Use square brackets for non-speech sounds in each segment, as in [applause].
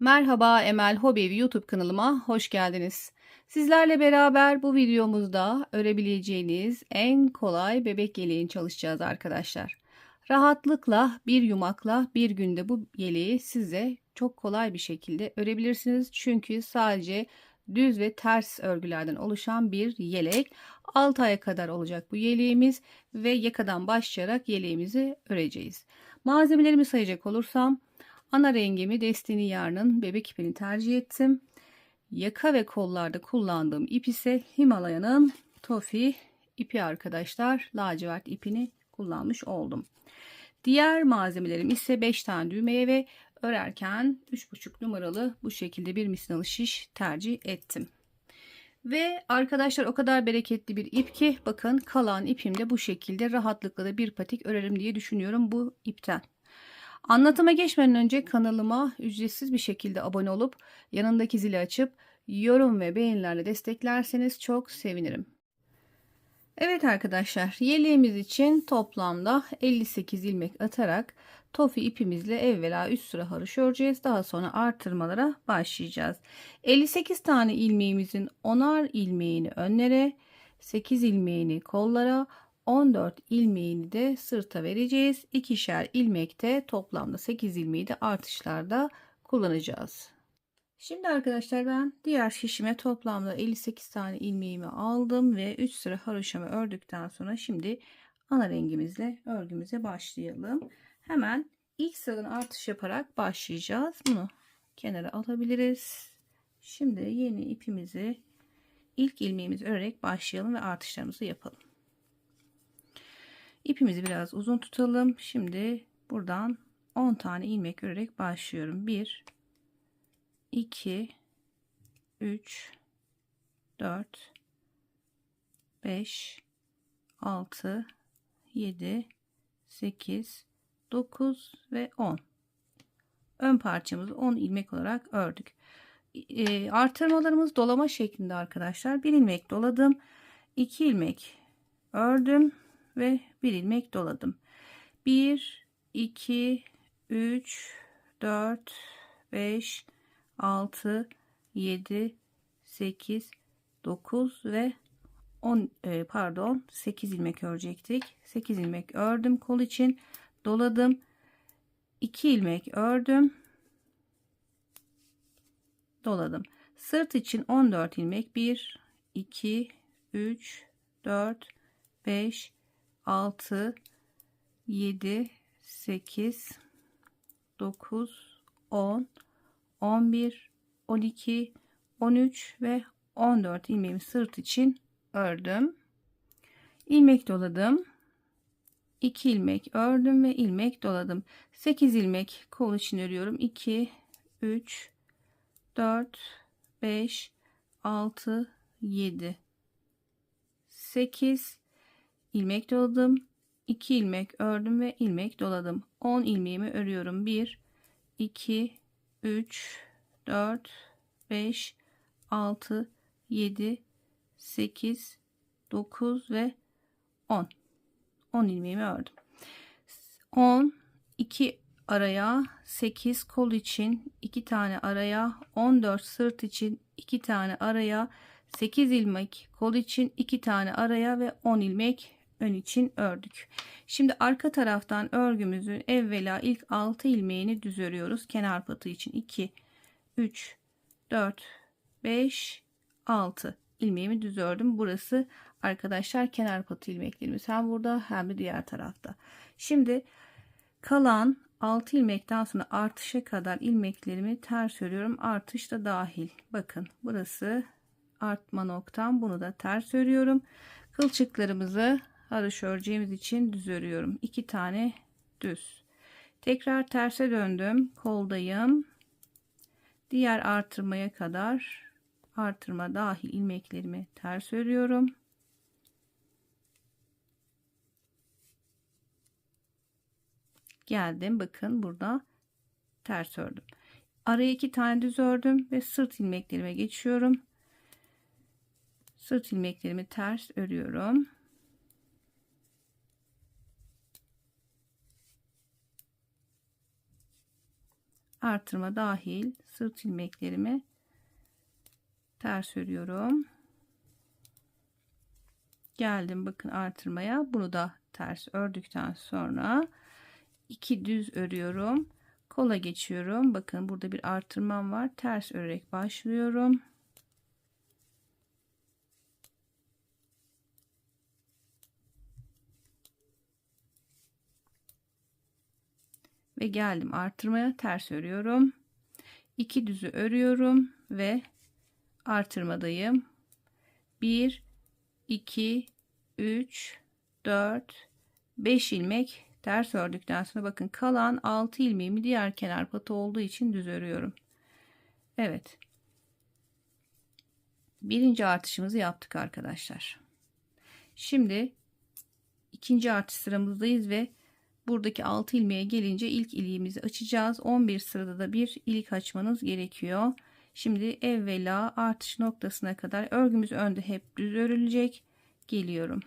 Merhaba Emel Hobi YouTube kanalıma hoş geldiniz. Sizlerle beraber bu videomuzda örebileceğiniz en kolay bebek yeleğini çalışacağız arkadaşlar. Rahatlıkla bir yumakla bir günde bu yeleği size çok kolay bir şekilde örebilirsiniz. Çünkü sadece düz ve ters örgülerden oluşan bir yelek. 6 aya kadar olacak bu yeleğimiz ve yakadan başlayarak yeleğimizi öreceğiz. Malzemelerimi sayacak olursam Ana rengimi Destiny Yarn'ın bebek ipini tercih ettim. Yaka ve kollarda kullandığım ip ise Himalaya'nın Tofi ipi arkadaşlar. Lacivert ipini kullanmış oldum. Diğer malzemelerim ise 5 tane düğmeye ve örerken 3,5 numaralı bu şekilde bir misinalı şiş tercih ettim. Ve arkadaşlar o kadar bereketli bir ip ki bakın kalan ipimde bu şekilde rahatlıkla da bir patik örerim diye düşünüyorum bu ipten. Anlatıma geçmeden önce kanalıma ücretsiz bir şekilde abone olup yanındaki zili açıp yorum ve beğenilerle desteklerseniz çok sevinirim. Evet arkadaşlar yeleğimiz için toplamda 58 ilmek atarak tofi ipimizle evvela 3 sıra haroş öreceğiz. Daha sonra artırmalara başlayacağız. 58 tane ilmeğimizin 10'ar ilmeğini önlere, 8 ilmeğini kollara, 14 ilmeğini de sırta vereceğiz. İkişer ilmekte toplamda 8 ilmeği de artışlarda kullanacağız. Şimdi arkadaşlar ben diğer şişime toplamda 58 tane ilmeğimi aldım ve 3 sıra haroşamı ördükten sonra şimdi ana rengimizle örgümüze başlayalım. Hemen ilk sıradan artış yaparak başlayacağız. Bunu kenara alabiliriz. Şimdi yeni ipimizi ilk ilmeğimizi örerek başlayalım ve artışlarımızı yapalım. İpimizi biraz uzun tutalım. Şimdi buradan 10 tane ilmek örerek başlıyorum. 1 2 3 4 5 6 7 8 9 ve 10 ön parçamızı 10 ilmek olarak ördük. E, artırmalarımız dolama şeklinde arkadaşlar. Bir ilmek doladım. 2 ilmek ördüm ve bir ilmek doladım. 1 2 3 4 5 6 7 8 9 ve 10 e, pardon 8 ilmek örecektik. 8 ilmek ördüm kol için doladım. 2 ilmek ördüm. Doladım. Sırt için 14 ilmek 1 2 3 4 5 6 7 8 9 10 11 12 13 ve 14 ilmeğimi sırt için ördüm. İlmek doladım. 2 ilmek ördüm ve ilmek doladım. 8 ilmek kol için örüyorum. 2 3 4 5 6 7 8 ilmek doladım 2 ilmek ördüm ve ilmek doladım. 10 ilmeğimi örüyorum. 1 2 3 4 5 6 7 8 9 ve 10 10 ilmeğimi ördüm. 10 2 araya 8 kol için 2 tane araya 14 sırt için 2 tane araya 8 ilmek kol için 2 tane araya ve 10 ilmek ön için ördük. Şimdi arka taraftan örgümüzün evvela ilk 6 ilmeğini düz örüyoruz. Kenar patı için 2, 3, 4, 5, 6 ilmeğimi düz ördüm. Burası arkadaşlar kenar patı ilmeklerimiz. Hem burada hem de diğer tarafta. Şimdi kalan 6 ilmekten sonra artışa kadar ilmeklerimi ters örüyorum. Artış da dahil. Bakın burası artma noktam. Bunu da ters örüyorum. Kılçıklarımızı haroş öreceğimiz için düz örüyorum. 2 tane düz. Tekrar terse döndüm. Koldayım. Diğer artırmaya kadar artırma dahil ilmeklerimi ters örüyorum. Geldim. Bakın burada ters ördüm. Araya iki tane düz ördüm ve sırt ilmeklerime geçiyorum. Sırt ilmeklerimi ters örüyorum. Artırma dahil sırt ilmeklerimi ters örüyorum. Geldim bakın artırmaya. Bunu da ters ördükten sonra iki düz örüyorum. Kola geçiyorum. Bakın burada bir artırmam var. Ters örerek başlıyorum. Ve geldim artırmaya ters örüyorum. İki düzü örüyorum ve artırmadayım. 1 2 3 4 5 ilmek ters ördükten sonra bakın kalan 6 ilmeğimi diğer kenar patı olduğu için düz örüyorum. Evet. Birinci artışımızı yaptık arkadaşlar. Şimdi ikinci artış sıramızdayız ve buradaki 6 ilmeğe gelince ilk iliğimizi açacağız. 11 sırada da bir ilik açmanız gerekiyor. Şimdi evvela artış noktasına kadar örgümüz önde hep düz örülecek. Geliyorum.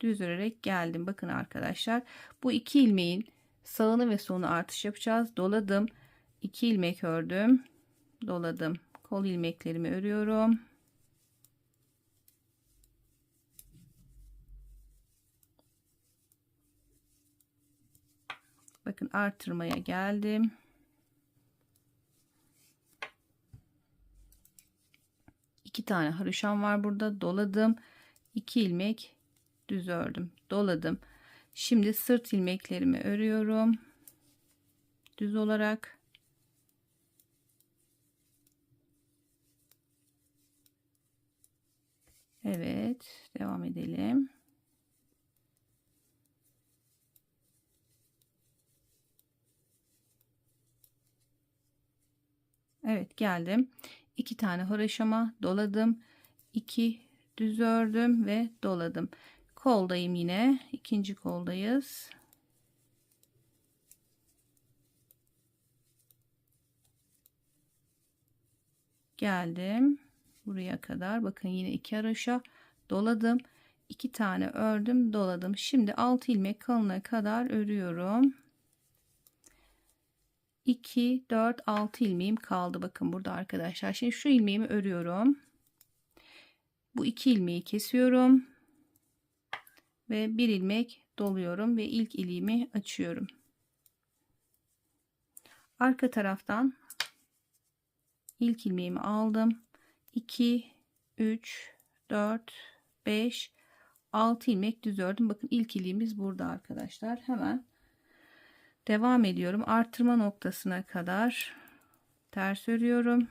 Düz örerek geldim. Bakın arkadaşlar bu iki ilmeğin sağını ve solunu artış yapacağız. Doladım. 2 ilmek ördüm. Doladım. Kol ilmeklerimi örüyorum. Bakın artırmaya geldim. iki tane haroşam var burada. Doladım. 2 ilmek düz ördüm. Doladım. Şimdi sırt ilmeklerimi örüyorum. Düz olarak. Evet devam edelim Evet geldim. 2 tane haroşama doladım. 2 düz ördüm ve doladım. Koldayım yine. ikinci koldayız. Geldim. Buraya kadar. Bakın yine iki haroşa doladım. 2 tane ördüm, doladım. Şimdi 6 ilmek kalına kadar örüyorum. 2 4 6 ilmeğim kaldı. Bakın burada arkadaşlar. Şimdi şu ilmeğimi örüyorum. Bu iki ilmeği kesiyorum. Ve bir ilmek doluyorum ve ilk iliğimi açıyorum. Arka taraftan ilk ilmeğimi aldım. 2 3 4 5 6 ilmek düz ördüm. Bakın ilk iliğimiz burada arkadaşlar. Hemen devam ediyorum. Artırma noktasına kadar ters örüyorum.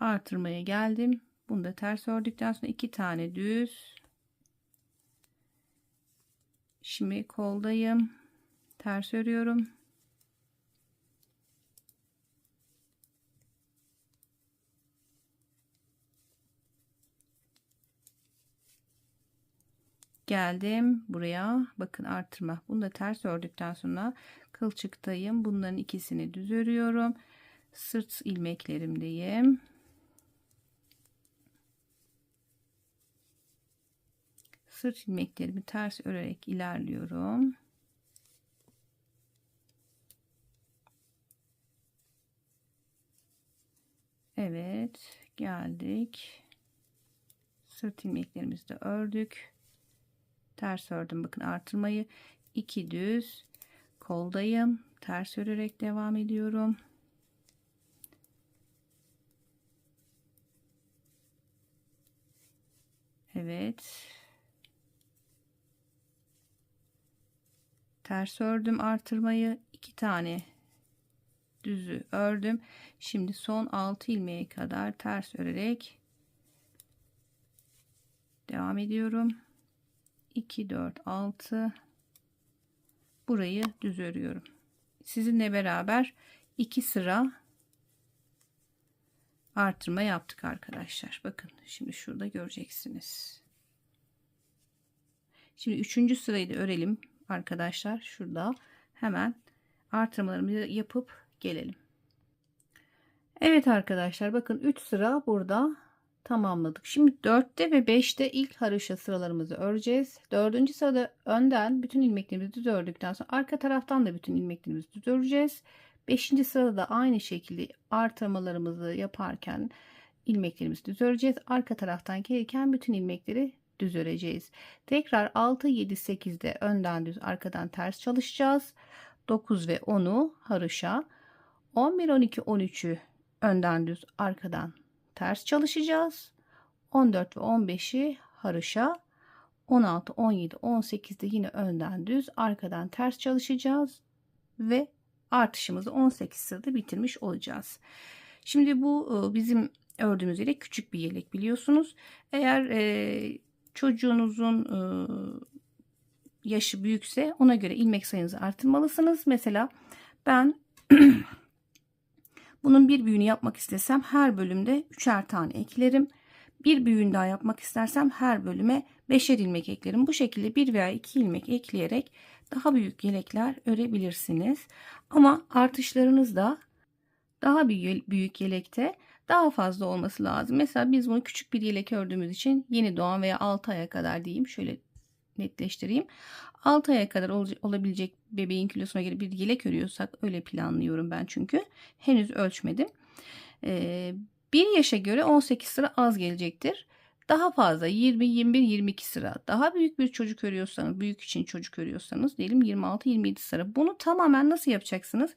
Artırmaya geldim. Bunu da ters ördükten sonra iki tane düz. Şimdi koldayım. Ters örüyorum geldim buraya. Bakın artırma. Bunu da ters ördükten sonra kılçıktayım bunların ikisini düz örüyorum. Sırt ilmeklerimdeyim sırt ilmeklerimi ters örerek ilerliyorum. Evet geldik. Sırt ilmeklerimizi de ördük ters ördüm bakın artırmayı 2 düz koldayım. Ters örerek devam ediyorum. Evet. Ters ördüm artırmayı. İki tane düzü ördüm. Şimdi son 6 ilmeğe kadar ters örerek devam ediyorum 2 4 6 burayı düz örüyorum. Sizinle beraber iki sıra artırma yaptık arkadaşlar. Bakın şimdi şurada göreceksiniz. Şimdi üçüncü sırayı da örelim arkadaşlar. Şurada hemen artırmalarımızı yapıp gelelim. Evet arkadaşlar bakın 3 sıra burada tamamladık. Şimdi 4'te ve 5'te ilk haroşa sıralarımızı öreceğiz. 4. sırada önden bütün ilmeklerimizi düz ördükten sonra arka taraftan da bütün ilmeklerimizi düz öreceğiz. 5. sırada da aynı şekilde artırmalarımızı yaparken ilmeklerimizi düz öreceğiz. Arka taraftan gelirken bütün ilmekleri düz öreceğiz. Tekrar 6, 7, 8'de önden düz arkadan ters çalışacağız. 9 ve 10'u haroşa. 11, 12, 13'ü önden düz arkadan ters çalışacağız. 14 ve 15'i haroşa. 16, 17, 18'de yine önden düz arkadan ters çalışacağız ve artışımızı 18 sırada bitirmiş olacağız. Şimdi bu e, bizim ördüğümüz yelek küçük bir yelek biliyorsunuz. Eğer e, çocuğunuzun e, yaşı büyükse ona göre ilmek sayınızı artırmalısınız. Mesela ben [clears throat] bunun bir büyüğünü yapmak istesem her bölümde üçer tane eklerim. Bir büyüğünü daha yapmak istersem her bölüme beşer ilmek eklerim. Bu şekilde bir veya iki ilmek ekleyerek daha büyük yelekler örebilirsiniz. Ama artışlarınız da daha büyük yelekte daha fazla olması lazım. Mesela biz bunu küçük bir yelek ördüğümüz için yeni doğan veya 6 aya kadar diyeyim. Şöyle netleştireyim. 6 aya kadar ol olabilecek bebeğin kilosuna göre bir yelek örüyorsak öyle planlıyorum ben çünkü. Henüz ölçmedim. Ee, bir yaşa göre 18 sıra az gelecektir. Daha fazla 20, 21, 22 sıra. Daha büyük bir çocuk örüyorsanız, büyük için çocuk örüyorsanız diyelim 26, 27 sıra. Bunu tamamen nasıl yapacaksınız?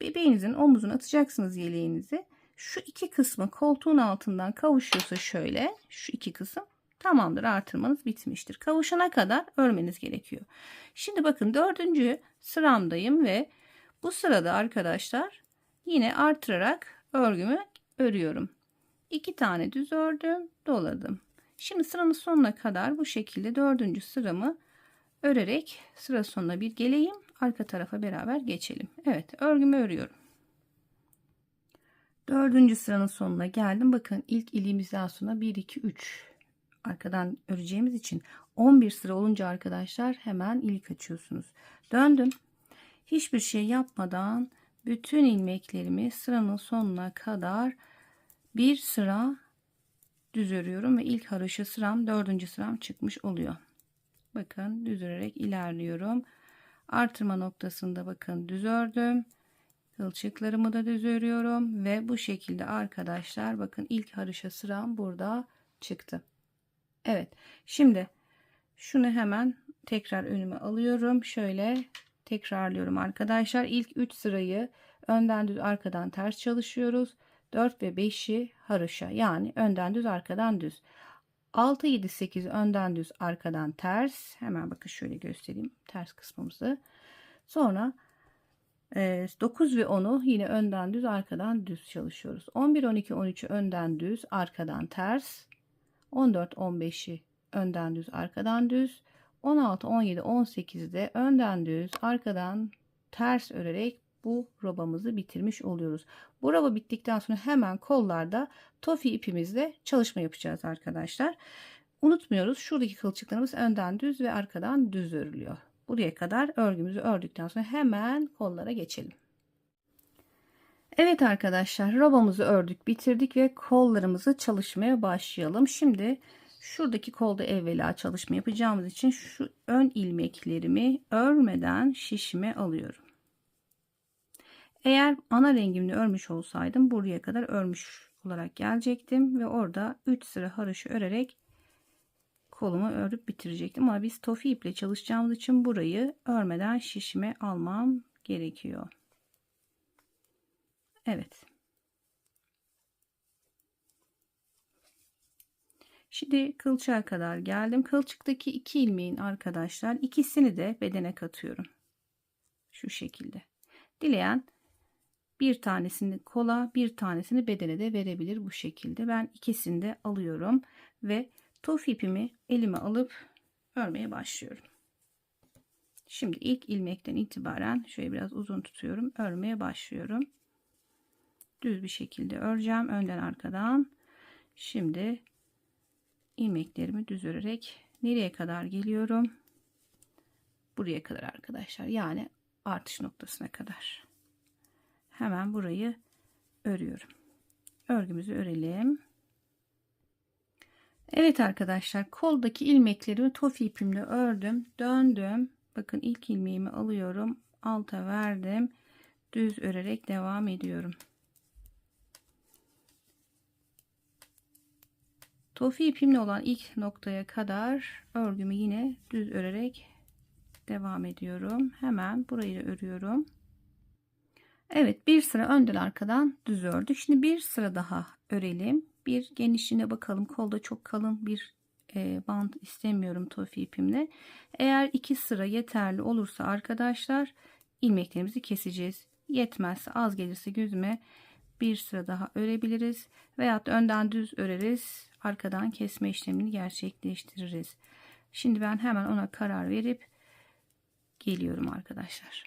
Bebeğinizin omuzuna atacaksınız yeleğinizi. Şu iki kısmı koltuğun altından kavuşuyorsa şöyle, şu iki kısım tamamdır artırmanız bitmiştir. Kavuşana kadar örmeniz gerekiyor. Şimdi bakın dördüncü sıramdayım ve bu sırada arkadaşlar yine artırarak örgümü örüyorum. İki tane düz ördüm, doladım. Şimdi sıranın sonuna kadar bu şekilde dördüncü sıramı örerek sıra sonuna bir geleyim. Arka tarafa beraber geçelim. Evet örgümü örüyorum. Dördüncü sıranın sonuna geldim. Bakın ilk iliğimizden sonra 1, 2, 3 arkadan öreceğimiz için 11 sıra olunca arkadaşlar hemen ilik açıyorsunuz. Döndüm. Hiçbir şey yapmadan bütün ilmeklerimi sıranın sonuna kadar bir sıra düz örüyorum ve ilk haroşa sıram dördüncü sıram çıkmış oluyor. Bakın düz örerek ilerliyorum. Artırma noktasında bakın düz ördüm. Kılçıklarımı da düz örüyorum ve bu şekilde arkadaşlar bakın ilk haroşa sıram burada çıktı. Evet şimdi şunu hemen tekrar önüme alıyorum. Şöyle tekrarlıyorum arkadaşlar. İlk 3 sırayı önden düz arkadan ters çalışıyoruz. 4 ve 5'i haroşa yani önden düz arkadan düz. 6, 7, 8 önden düz arkadan ters. Hemen bakın şöyle göstereyim ters kısmımızı. Sonra 9 ve 10'u yine önden düz arkadan düz çalışıyoruz. 11, 12, 13'ü önden düz arkadan ters. 14, 15'i önden düz arkadan düz. 16, 17, 18'de önden düz arkadan ters örerek bu robamızı bitirmiş oluyoruz. Bu roba bittikten sonra hemen kollarda tofi ipimizle çalışma yapacağız arkadaşlar. Unutmuyoruz şuradaki kılçıklarımız önden düz ve arkadan düz örülüyor. Buraya kadar örgümüzü ördükten sonra hemen kollara geçelim. Evet arkadaşlar robamızı ördük bitirdik ve kollarımızı çalışmaya başlayalım. Şimdi şuradaki kolda evvela çalışma yapacağımız için şu ön ilmeklerimi örmeden şişime alıyorum. Eğer ana rengimle örmüş olsaydım buraya kadar örmüş olarak gelecektim ve orada 3 sıra haroşa örerek kolumu örüp bitirecektim. Ama biz tofi iple çalışacağımız için burayı örmeden şişime almam gerekiyor. Evet. Şimdi kılçığa kadar geldim. Kılçıktaki iki ilmeğin arkadaşlar ikisini de bedene katıyorum. Şu şekilde. Dileyen bir tanesini kola bir tanesini bedene de verebilir bu şekilde. Ben ikisini de alıyorum ve Tof ipimi elime alıp örmeye başlıyorum. Şimdi ilk ilmekten itibaren şöyle biraz uzun tutuyorum. Örmeye başlıyorum. Düz bir şekilde öreceğim. Önden arkadan. Şimdi ilmeklerimi düz örerek nereye kadar geliyorum? Buraya kadar arkadaşlar. Yani artış noktasına kadar. Hemen burayı örüyorum. Örgümüzü örelim. Evet arkadaşlar koldaki ilmeklerimi tofi ipimle ördüm. Döndüm. Bakın ilk ilmeğimi alıyorum. Alta verdim. Düz örerek devam ediyorum. Tofi ipimle olan ilk noktaya kadar örgümü yine düz örerek devam ediyorum. Hemen burayı da örüyorum. Evet bir sıra önden arkadan düz ördük. Şimdi bir sıra daha örelim. Bir genişliğine bakalım. Kolda çok kalın bir e, bant istemiyorum tofi ipimle. Eğer iki sıra yeterli olursa arkadaşlar ilmeklerimizi keseceğiz. Yetmezse az gelirse gözüme bir sıra daha örebiliriz. Veyahut önden düz öreriz. Arkadan kesme işlemini gerçekleştiririz. Şimdi ben hemen ona karar verip geliyorum arkadaşlar.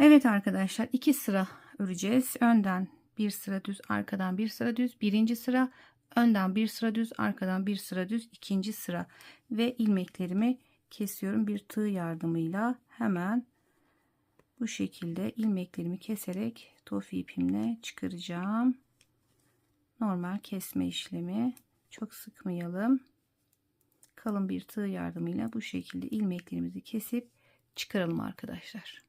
Evet arkadaşlar iki sıra öreceğiz. Önden bir sıra düz arkadan bir sıra düz birinci sıra önden bir sıra düz arkadan bir sıra düz ikinci sıra ve ilmeklerimi kesiyorum bir tığ yardımıyla hemen bu şekilde ilmeklerimi keserek tofi ipimle çıkaracağım normal kesme işlemi çok sıkmayalım kalın bir tığ yardımıyla bu şekilde ilmeklerimizi kesip çıkaralım arkadaşlar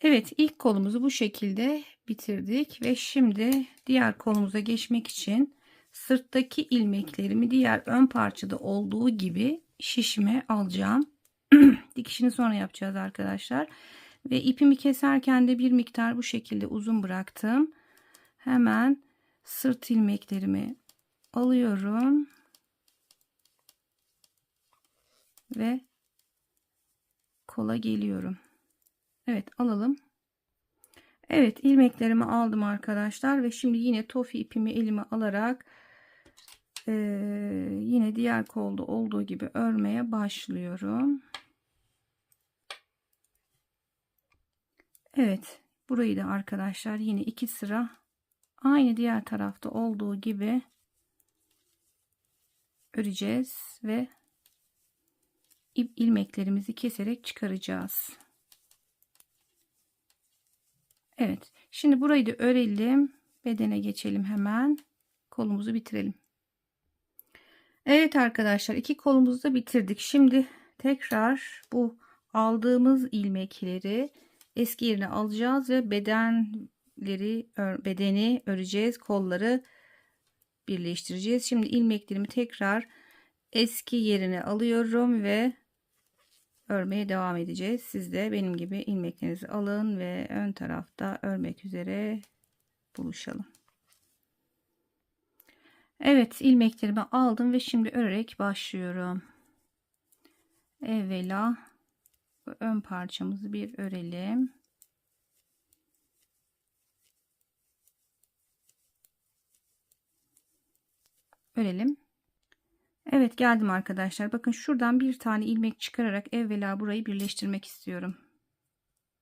Evet ilk kolumuzu bu şekilde bitirdik ve şimdi diğer kolumuza geçmek için sırttaki ilmeklerimi diğer ön parçada olduğu gibi şişime alacağım. [clears throat] Dikişini sonra yapacağız arkadaşlar. Ve ipimi keserken de bir miktar bu şekilde uzun bıraktım. Hemen sırt ilmeklerimi alıyorum. Ve kola geliyorum. Evet alalım. Evet ilmeklerimi aldım arkadaşlar ve şimdi yine tofi ipimi elime alarak e, yine diğer kolda olduğu gibi örmeye başlıyorum. Evet burayı da arkadaşlar yine iki sıra aynı diğer tarafta olduğu gibi öreceğiz ve ilmeklerimizi keserek çıkaracağız. Evet. Şimdi burayı da örelim. Bedene geçelim hemen. Kolumuzu bitirelim. Evet arkadaşlar iki kolumuzu da bitirdik. Şimdi tekrar bu aldığımız ilmekleri eski yerine alacağız ve bedenleri bedeni öreceğiz. Kolları birleştireceğiz. Şimdi ilmeklerimi tekrar eski yerine alıyorum ve örmeye devam edeceğiz. Siz de benim gibi ilmeklerinizi alın ve ön tarafta örmek üzere buluşalım. Evet ilmeklerimi aldım ve şimdi örerek başlıyorum. Evvela ön parçamızı bir örelim. Örelim. Evet geldim arkadaşlar. Bakın şuradan bir tane ilmek çıkararak evvela burayı birleştirmek istiyorum.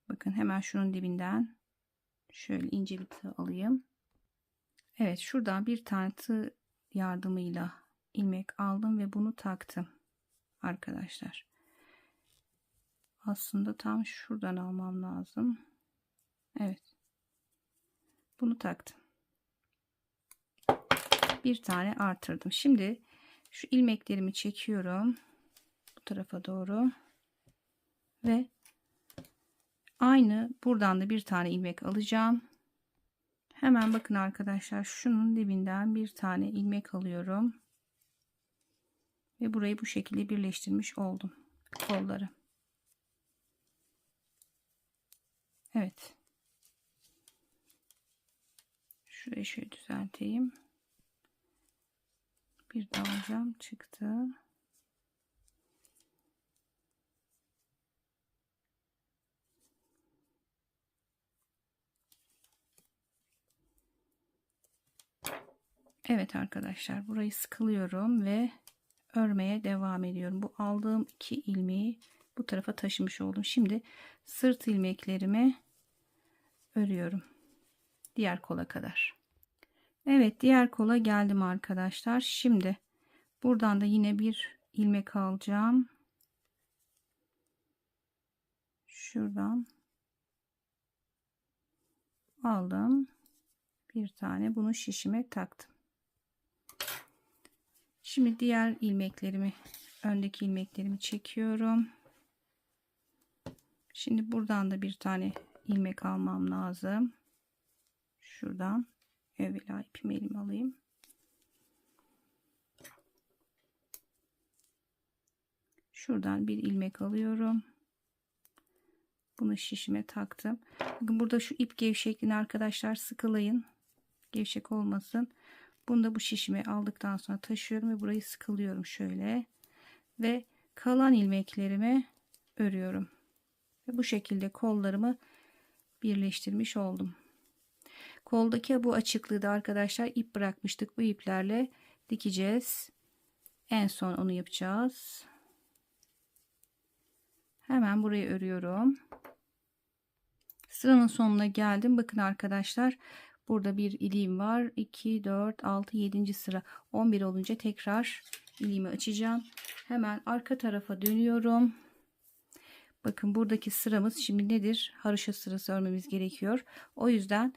Bakın hemen şunun dibinden şöyle ince bir tığ alayım. Evet şuradan bir tane tığ yardımıyla ilmek aldım ve bunu taktım arkadaşlar. Aslında tam şuradan almam lazım. Evet. Bunu taktım. Bir tane artırdım. Şimdi şu ilmeklerimi çekiyorum bu tarafa doğru. Ve aynı buradan da bir tane ilmek alacağım. Hemen bakın arkadaşlar şunun dibinden bir tane ilmek alıyorum. Ve burayı bu şekilde birleştirmiş oldum kolları. Evet. Şurayı şöyle düzelteyim bir dalacağım çıktı. Evet arkadaşlar burayı sıkılıyorum ve örmeye devam ediyorum. Bu aldığım iki ilmeği bu tarafa taşımış oldum. Şimdi sırt ilmeklerimi örüyorum. Diğer kola kadar. Evet diğer kola geldim arkadaşlar. Şimdi buradan da yine bir ilmek alacağım. Şuradan aldım. Bir tane bunu şişime taktım. Şimdi diğer ilmeklerimi, öndeki ilmeklerimi çekiyorum. Şimdi buradan da bir tane ilmek almam lazım. Şuradan evvela ipimi elime alayım. Şuradan bir ilmek alıyorum. Bunu şişime taktım. Bakın burada şu ip gevşekliğini arkadaşlar sıkılayın. Gevşek olmasın. Bunu da bu şişime aldıktan sonra taşıyorum ve burayı sıkılıyorum şöyle. Ve kalan ilmeklerimi örüyorum. Ve bu şekilde kollarımı birleştirmiş oldum. Koldaki bu açıklığı da arkadaşlar ip bırakmıştık. Bu iplerle dikeceğiz. En son onu yapacağız. Hemen burayı örüyorum. Sıranın sonuna geldim. Bakın arkadaşlar burada bir iliğim var. 2, 4, 6, 7. sıra 11 olunca tekrar iliğimi açacağım. Hemen arka tarafa dönüyorum. Bakın buradaki sıramız şimdi nedir? Haroşa sırası örmemiz gerekiyor. O yüzden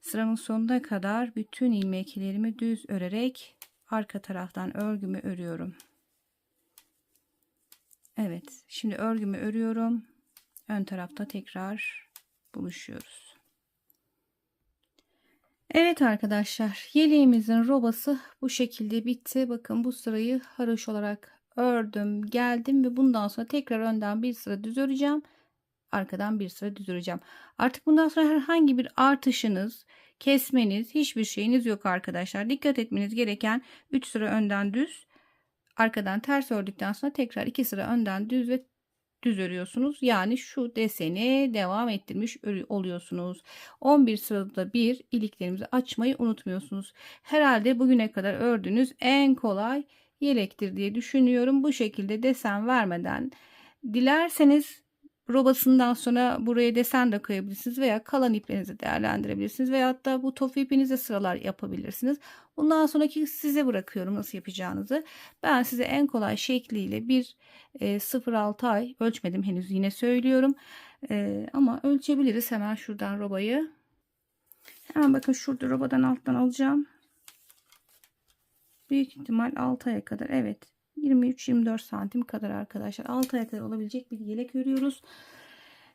sıramın sonuna kadar bütün ilmeklerimi düz örerek arka taraftan örgümü örüyorum. Evet şimdi örgümü örüyorum. Ön tarafta tekrar buluşuyoruz. Evet arkadaşlar yeleğimizin robası bu şekilde bitti. Bakın bu sırayı haroş olarak ördüm geldim ve bundan sonra tekrar önden bir sıra düz öreceğim. Arkadan bir sıra düz öreceğim. Artık bundan sonra herhangi bir artışınız, kesmeniz, hiçbir şeyiniz yok arkadaşlar. Dikkat etmeniz gereken 3 sıra önden düz, arkadan ters ördükten sonra tekrar 2 sıra önden düz ve düz örüyorsunuz. Yani şu deseni devam ettirmiş oluyorsunuz. 11 sırada bir iliklerimizi açmayı unutmuyorsunuz. Herhalde bugüne kadar ördüğünüz en kolay yelektir diye düşünüyorum. Bu şekilde desen vermeden dilerseniz robasından sonra buraya desen de koyabilirsiniz veya kalan iplerinizi değerlendirebilirsiniz veya hatta bu tofu ipinize sıralar yapabilirsiniz. Bundan sonraki size bırakıyorum nasıl yapacağınızı. Ben size en kolay şekliyle bir e, 0-6 ay ölçmedim henüz yine söylüyorum. E, ama ölçebiliriz hemen şuradan robayı. Hemen bakın şurada robadan alttan alacağım. Büyük ihtimal 6 aya kadar evet 23-24 santim kadar arkadaşlar 6 aya kadar olabilecek bir yelek örüyoruz.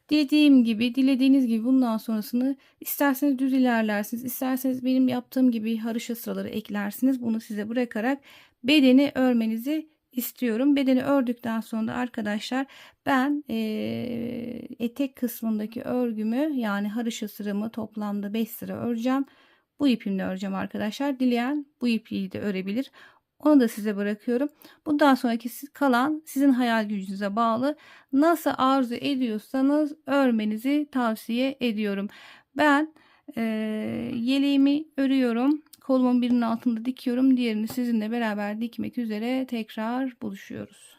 Dediğim gibi dilediğiniz gibi bundan sonrasını isterseniz düz ilerlersiniz isterseniz benim yaptığım gibi harışa sıraları eklersiniz. Bunu size bırakarak bedeni örmenizi istiyorum. Bedeni ördükten sonra arkadaşlar ben e, etek kısmındaki örgümü yani harışa sıramı toplamda 5 sıra öreceğim. Bu ipimle öreceğim arkadaşlar. Dileyen bu ipliği de örebilir. Onu da size bırakıyorum. Bundan sonraki kalan sizin hayal gücünüze bağlı. Nasıl arzu ediyorsanız örmenizi tavsiye ediyorum. Ben e, yeleğimi örüyorum. Kolumun birinin altında dikiyorum. Diğerini sizinle beraber dikmek üzere tekrar buluşuyoruz.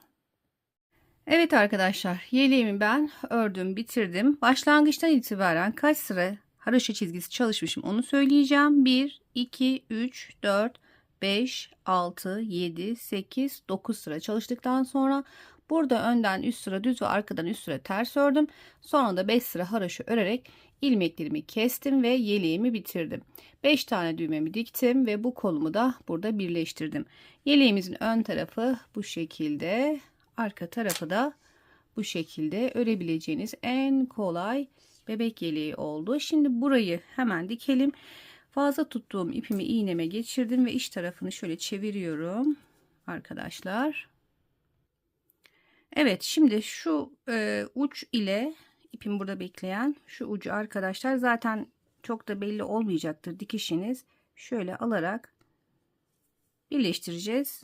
Evet arkadaşlar yeleğimi ben ördüm bitirdim. Başlangıçtan itibaren kaç sıra haroşa çizgisi çalışmışım onu söyleyeceğim. 1, 2, 3, 4, 5, 6, 7, 8, 9 sıra çalıştıktan sonra burada önden üst sıra düz ve arkadan üst sıra ters ördüm. Sonra da 5 sıra haroşa örerek ilmeklerimi kestim ve yeleğimi bitirdim. 5 tane düğmemi diktim ve bu kolumu da burada birleştirdim. Yeleğimizin ön tarafı bu şekilde, arka tarafı da bu şekilde örebileceğiniz en kolay bebek yeleği oldu. Şimdi burayı hemen dikelim. Fazla tuttuğum ipimi iğneme geçirdim ve iç tarafını şöyle çeviriyorum arkadaşlar. Evet şimdi şu e, uç ile ipim burada bekleyen şu ucu arkadaşlar zaten çok da belli olmayacaktır dikişiniz. Şöyle alarak birleştireceğiz.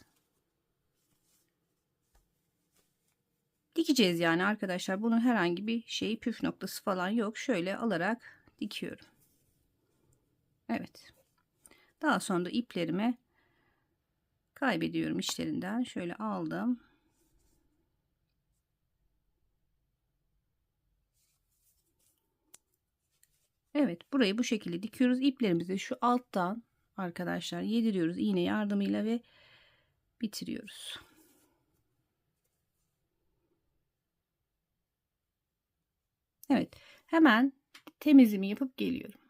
Dikeceğiz yani arkadaşlar. Bunun herhangi bir şeyi püf noktası falan yok. Şöyle alarak dikiyorum. Evet. Daha sonra da iplerimi kaybediyorum içlerinden. Şöyle aldım. Evet burayı bu şekilde dikiyoruz. İplerimizi şu alttan arkadaşlar yediriyoruz iğne yardımıyla ve bitiriyoruz. Evet hemen temizimi yapıp geliyorum.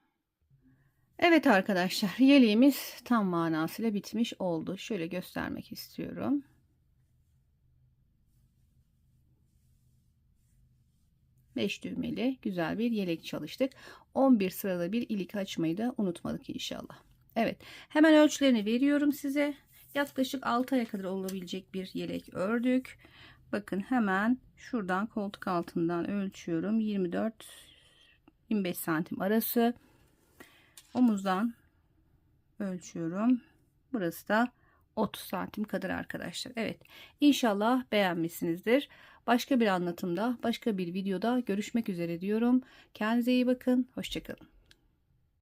Evet arkadaşlar yeleğimiz tam manasıyla bitmiş oldu. Şöyle göstermek istiyorum. Beş düğmeli güzel bir yelek çalıştık. 11 sırada bir ilik açmayı da unutmadık inşallah. Evet hemen ölçülerini veriyorum size. Yaklaşık 6 aya kadar olabilecek bir yelek ördük. Bakın hemen şuradan koltuk altından ölçüyorum. 24 25 santim arası. Omuzdan ölçüyorum. Burası da 30 santim kadar arkadaşlar. Evet inşallah beğenmişsinizdir. Başka bir anlatımda başka bir videoda görüşmek üzere diyorum. Kendinize iyi bakın. Hoşçakalın.